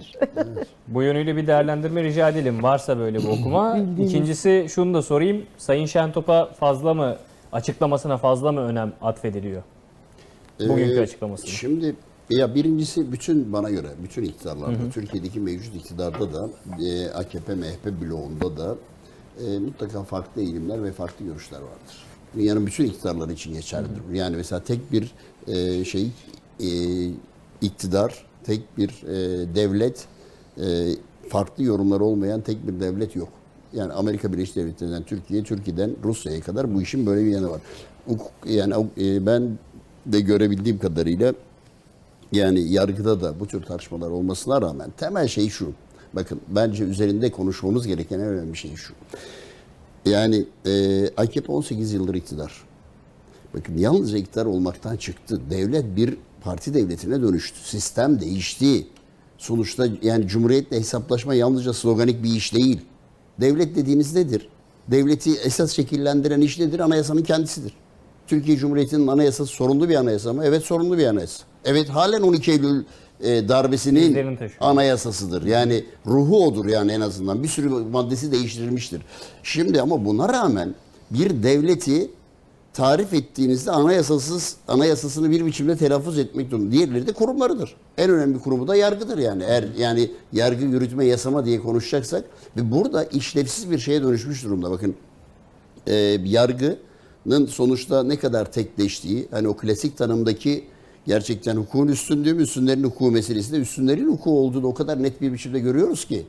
olabilir. Bu yönüyle bir değerlendirme rica edelim. Varsa böyle bir okuma. İkincisi şunu da sorayım. Sayın Şentop'a fazla mı, açıklamasına fazla mı önem atfediliyor? Bugünkü Ee, açıklamasını. Şimdi ya birincisi bütün bana göre bütün iktidarlarda Türkiye'deki mevcut iktidarda da e, AKP MHP bloğunda da e, mutlaka farklı eğilimler ve farklı görüşler vardır. Dünyanın bütün iktidarları için geçerlidir. Yani mesela tek bir e, şey e, iktidar, tek bir e, devlet e, farklı yorumlar olmayan tek bir devlet yok. Yani Amerika Birleşik Devletleri'nden Türkiye, Türkiye'den Rusya'ya kadar bu işin böyle bir yanı var. Hukuk- Yani e, ben de görebildiğim kadarıyla yani yargıda da bu tür tartışmalar olmasına rağmen temel şey şu. Bakın bence üzerinde konuşmamız gereken en önemli şey şu. Yani e, AKP 18 yıldır iktidar. Bakın yalnızca iktidar olmaktan çıktı. Devlet bir parti devletine dönüştü. Sistem değişti. Sonuçta yani cumhuriyetle hesaplaşma yalnızca sloganik bir iş değil. Devlet dediğiniz nedir? Devleti esas şekillendiren iş nedir? Anayasanın kendisidir. Türkiye Cumhuriyeti'nin anayasası sorunlu bir anayasa mı? Evet sorunlu bir anayasa. Evet halen 12 Eylül e, darbesinin anayasasıdır. Yani ruhu odur yani en azından. Bir sürü maddesi değiştirilmiştir. Şimdi ama buna rağmen bir devleti tarif ettiğinizde anayasasız anayasasını bir biçimde telaffuz etmek durumunda. Diğerleri de kurumlarıdır. En önemli kurumu da yargıdır yani. Eğer yani yargı yürütme yasama diye konuşacaksak ve burada işlevsiz bir şeye dönüşmüş durumda. Bakın e, yargının sonuçta ne kadar tekleştiği, hani o klasik tanımdaki gerçekten hukukun üstünlüğü mü, üstünlerin hukuku meselesinde üstünlerin hukuku olduğunu o kadar net bir biçimde görüyoruz ki.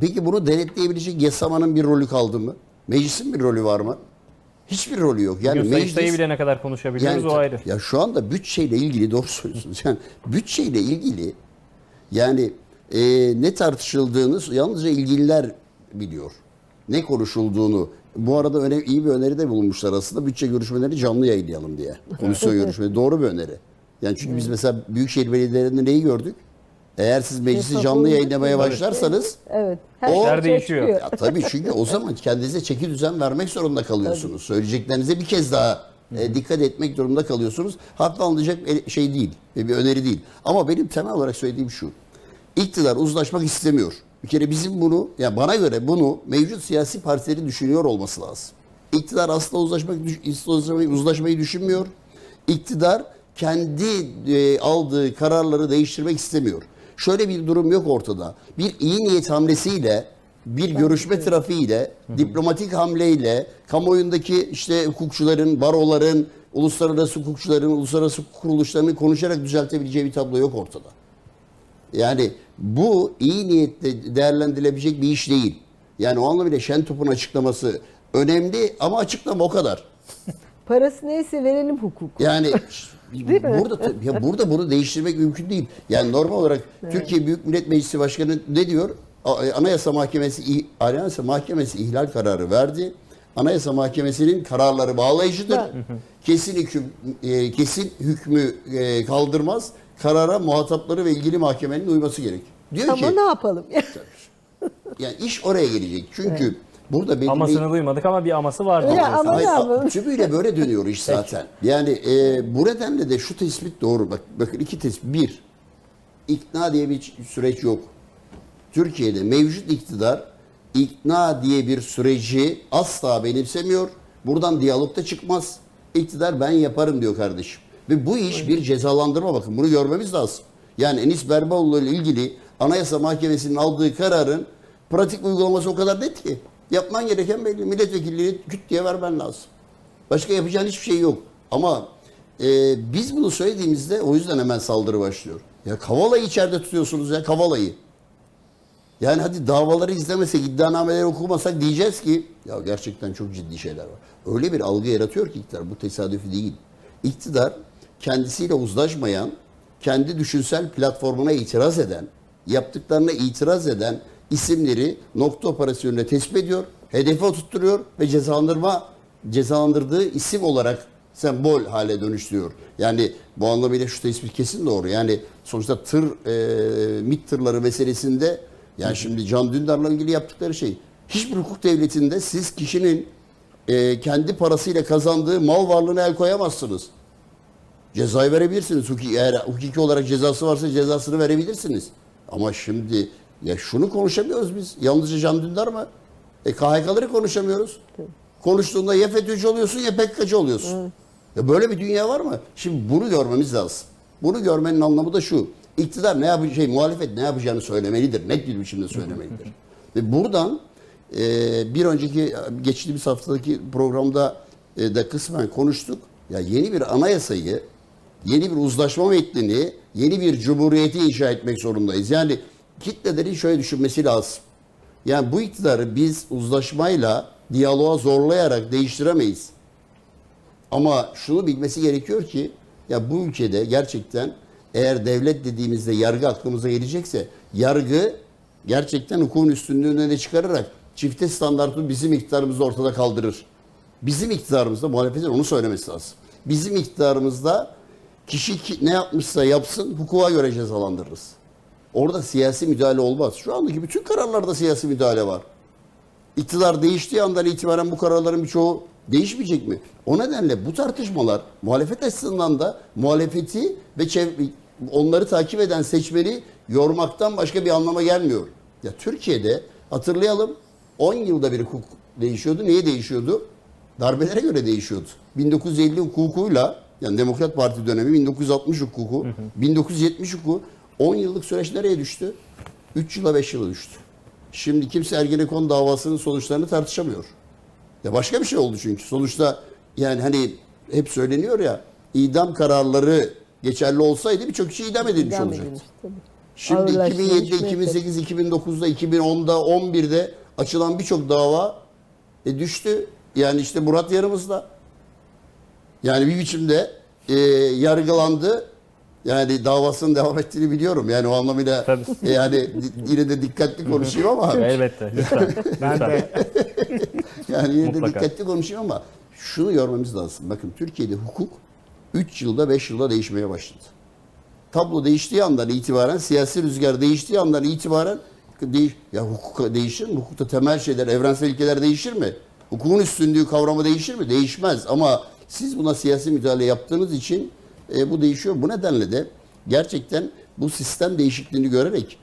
Peki bunu denetleyebilecek yasamanın bir rolü kaldı mı? Meclisin bir rolü var mı? Hiçbir rolü yok. Yani Bugün Sayıştay'ı bile ne kadar konuşabiliyoruz o ayrı. ya şu anda bütçeyle ilgili doğru söylüyorsunuz. Yani bütçeyle ilgili yani e, ne tartışıldığını yalnızca ilgililer biliyor. Ne konuşulduğunu. Bu arada öne, iyi bir öneri de bulunmuşlar aslında. Bütçe görüşmeleri canlı yayınlayalım diye. Komisyon görüşmeleri. Doğru bir öneri. Yani çünkü biz mesela Büyükşehir Belediyelerinde neyi gördük? Eğer siz meclisi canlı yayınlamaya başlarsanız Evet. O- şey değişiyor. ya tabii çünkü o zaman kendinize çeki düzen vermek zorunda kalıyorsunuz. Söyleyeceklerinize bir kez daha e, dikkat etmek durumunda kalıyorsunuz. Hatta alınacak şey değil, bir öneri değil. Ama benim temel olarak söylediğim şu. İktidar uzlaşmak istemiyor. Bir kere bizim bunu, ya bana göre bunu mevcut siyasi partilerin düşünüyor olması lazım. İktidar asla uzlaşmak, uzlaşmayı, uzlaşmayı düşünmüyor. İktidar kendi e, aldığı kararları değiştirmek istemiyor. Şöyle bir durum yok ortada. Bir iyi niyet hamlesiyle, bir görüşme trafiğiyle, diplomatik hamleyle, kamuoyundaki işte hukukçuların, baroların, uluslararası hukukçuların, uluslararası hukuk kuruluşlarının konuşarak düzeltebileceği bir tablo yok ortada. Yani bu iyi niyetle değerlendirilebilecek bir iş değil. Yani o anlamıyla Şentop'un açıklaması önemli ama açıklama o kadar. Parası neyse verelim hukuk. Yani burada ya burada bunu değiştirmek mümkün değil. Yani normal olarak Türkiye Büyük Millet Meclisi Başkanı ne diyor? A- Anayasa Mahkemesi Anayasa Mahkemesi ihlal kararı verdi. Anayasa Mahkemesi'nin kararları bağlayıcıdır. kesin hüküm e, kesin hükmü e, kaldırmaz. Karara muhatapları ve ilgili mahkemenin uyması gerek. Diyor Ama ki ne yapalım? yani iş oraya gelecek. Çünkü burada belli Amasını duymadık ama bir aması vardı. Ya ama- Hayır, tümüyle böyle dönüyor iş zaten. Yani e, bu nedenle de şu tespit doğru. Bak, bakın iki tespit. Bir, ikna diye bir süreç yok. Türkiye'de mevcut iktidar ikna diye bir süreci asla benimsemiyor. Buradan diyalog da çıkmaz. İktidar ben yaparım diyor kardeşim. Ve bu iş bir cezalandırma bakın bunu görmemiz lazım. Yani Enis Berberoğlu ile ilgili Anayasa Mahkemesi'nin aldığı kararın pratik uygulaması o kadar net ki. Yapman gereken belli. Milletvekilliğini küt diye vermen lazım. Başka yapacağın hiçbir şey yok. Ama e, biz bunu söylediğimizde o yüzden hemen saldırı başlıyor. Ya Kavala'yı içeride tutuyorsunuz ya Kavala'yı. Yani hadi davaları izlemesek, iddianameleri okumasak diyeceğiz ki ya gerçekten çok ciddi şeyler var. Öyle bir algı yaratıyor ki iktidar. Bu tesadüfi değil. İktidar kendisiyle uzlaşmayan, kendi düşünsel platformuna itiraz eden, yaptıklarına itiraz eden isimleri nokta operasyonuyla tespit ediyor, hedefe oturtturuyor ve cezalandırma cezalandırdığı isim olarak sembol hale dönüştürüyor. Yani bu anlamıyla şu tespit kesin doğru. Yani sonuçta tır, e, MİT tırları meselesinde yani şimdi Can Dündar'la ilgili yaptıkları şey hiçbir hukuk devletinde siz kişinin e, kendi parasıyla kazandığı mal varlığına el koyamazsınız. Cezayı verebilirsiniz. Hukuki, eğer hukuki olarak cezası varsa cezasını verebilirsiniz. Ama şimdi ya şunu konuşamıyoruz biz. Yalnızca Can Dündar mı? E KHK'ları konuşamıyoruz. Konuştuğunda ya FETÖ'cü oluyorsun ya PKK'cı oluyorsun. Ya böyle bir dünya var mı? Şimdi bunu görmemiz lazım. Bunu görmenin anlamı da şu. İktidar ne yapacak, şey, muhalefet ne yapacağını söylemelidir. Net bir biçimde söylemelidir. Ve buradan e, bir önceki geçtiğimiz haftadaki programda e, da kısmen konuştuk. Ya yeni bir anayasayı, yeni bir uzlaşma metnini, yeni bir cumhuriyeti inşa etmek zorundayız. Yani kitlelerin şöyle düşünmesi lazım. Yani bu iktidarı biz uzlaşmayla, diyaloğa zorlayarak değiştiremeyiz. Ama şunu bilmesi gerekiyor ki ya bu ülkede gerçekten eğer devlet dediğimizde yargı aklımıza gelecekse yargı gerçekten hukukun üstünlüğünü öne çıkararak çifte standartı bizim iktidarımızda ortada kaldırır. Bizim iktidarımızda muhalefetin onu söylemesi lazım. Bizim iktidarımızda kişi ki- ne yapmışsa yapsın hukuka göre cezalandırırız. Orada siyasi müdahale olmaz. Şu andaki bütün kararlarda siyasi müdahale var. İktidar değiştiği andan itibaren bu kararların birçoğu değişmeyecek mi? O nedenle bu tartışmalar muhalefet açısından da muhalefeti ve onları takip eden seçmeni yormaktan başka bir anlama gelmiyor. Ya Türkiye'de hatırlayalım 10 yılda bir hukuk değişiyordu. Niye değişiyordu? Darbelere göre değişiyordu. 1950 hukukuyla yani Demokrat Parti dönemi 1960 hukuku, 1970 hukuku 10 yıllık süreç nereye düştü? 3 yıla 5 yıla düştü. Şimdi kimse Ergenekon davasının sonuçlarını tartışamıyor. Ya başka bir şey oldu çünkü. Sonuçta yani hani hep söyleniyor ya idam kararları geçerli olsaydı birçok kişi idam edilmiş İdam olacaktı. edilmiş, tabii. Şimdi Ağırlaştırılmış 2007'de, müebbet. 2008, 2009'da, 2010'da, 11'de açılan birçok dava e, düştü. Yani işte Murat yanımızda. Yani bir biçimde e, yargılandı. Yani davasının devam ettiğini biliyorum. Yani o anlamıyla Tabii. e, yani yine de dikkatli konuşayım ama Elbette. Lütfen. Ben de yani yine de Mutlaka. dikkatli konuşayım ama şunu görmemiz lazım. Bakın Türkiye'de hukuk 3 yılda 5 yılda değişmeye başladı. Tablo değiştiği andan itibaren, siyasi rüzgar değiştiği andan itibaren değiş ya hukuk değişir mi? Hukukta temel şeyler, evrensel ilkeler değişir mi? Hukukun üstünlüğü kavramı değişir mi? Değişmez ama siz buna siyasi müdahale yaptığınız için e, bu değişiyor. Bu nedenle de gerçekten bu sistem değişikliğini görerek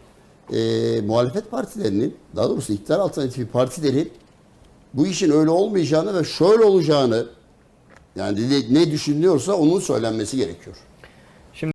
e, muhalefet partilerinin, daha doğrusu iktidar alternatifi partilerin bu işin öyle olmayacağını ve şöyle olacağını yani ne düşünülüyorsa onun söylenmesi gerekiyor.